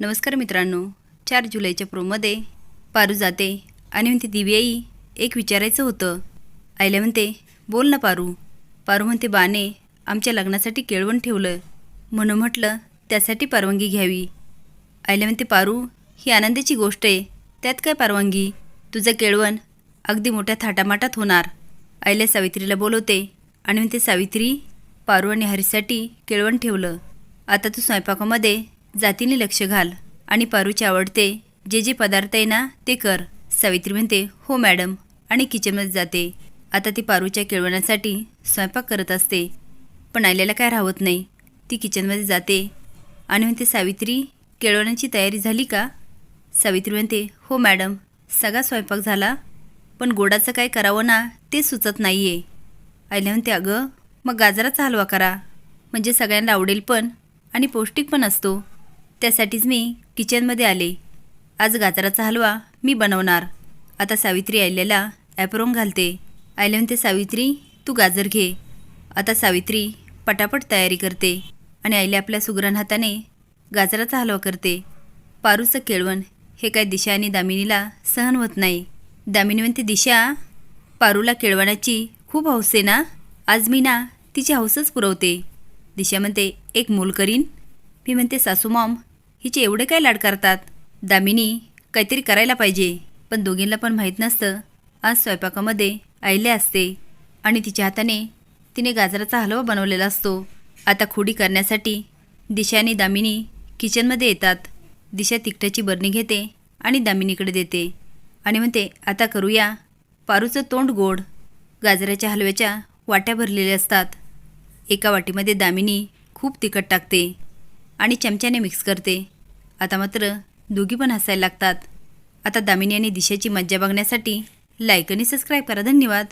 नमस्कार मित्रांनो. चार जुलैच्या प्रोमध्ये पारू जाते आणि म्हणते दिव्याई एक विचारायचं होतं. आईला म्हणते बोल ना पारू. पारू म्हणते बाने आमच्या लग्नासाठी केळवण ठेवलं. म्हणून म्हटलं त्यासाठी परवानगी घ्यावी. आईला म्हणते पारू ही आनंदाची गोष्ट आहे. त्यात काय परवानगी? तुझं केळवण अगदी मोठ्या थाटामाटात होणार. आईला सावित्रीला बोलवते आणि म्हणते सावित्री पारू आणि हरीसाठी केळवण ठेवलं. आता तू स्वयंपाकामध्ये जातीने लक्ष घाल आणि पारूचे आवडते. जे जे पदार्थ आहे ना ते कर. सावित्री म्हणते हो मॅडम. आणि किचनमध्ये जाते. आता ती पारूच्या केळवण्यासाठी स्वयंपाक करत असते. पण आल्याला काय राहत नाही. ती किचनमध्ये जाते. आणि म्हणते सावित्री केळवण्याची तयारी झाली का? सावित्री म्हणते हो मॅडम. सगळा स्वयंपाक झाला. पण गोडाचं काय करावं ना ते सुचत नाही आहे आईला म्हणते अगं मग गाजराचा हलवा करा. म्हणजे सगळ्यांना आवडेल पण. आणि पौष्टिक पण असतो. त्यासाठीच मी किचनमध्ये आले. आज गाजराचा हलवा मी बनवणार. आता सावित्री आल्याला ॲपरोंग घालते. आयल्या म्हणते सावित्री तू गाजर घे. आता सावित्री पटापट तयारी करते आणि आईला आपल्या सुगरण हाताने गाजराचा हलवा करते. पारूचं केळवण हे काय दिशा आणि दामिनीला सहन होत नाही. दामिनी म्हणते दिशा पारूला केळवणाची खूप हौस आहे ना? आज मी ना तिची हौसच पुरवते. दिशा म्हणते एक मूल करीन. मी म्हणते सासू मॉम हिचे एवढे काय लाड करतात? दामिनी काहीतरी करायला पाहिजे पण दोघींना पण माहीत नसतं. आज स्वयंपाकामध्ये आईले असते आणि तिच्या हाताने तिने गाजराचा हलवा बनवलेला असतो. आता खोडी करण्यासाठी दिशा आणि दामिनी किचनमध्ये येतात. दिशा तिकटाची बरणी घेते आणि दामिनीकडे देते आणि म्हणते आता करूया. पारूचं तोंड गोड. गाजराच्या हलव्याच्या वाट्या भरलेल्या असतात. एका वाटीमध्ये दामिनी खूप तिखट टाकते आणि चमच्याने मिक्स करते. आता मात्र दोघी पण हसायला लागतात. आता दामिनी आणि दिशाची मज्जा बघण्यासाठी लाईक आणि सबस्क्राईब करा. धन्यवाद.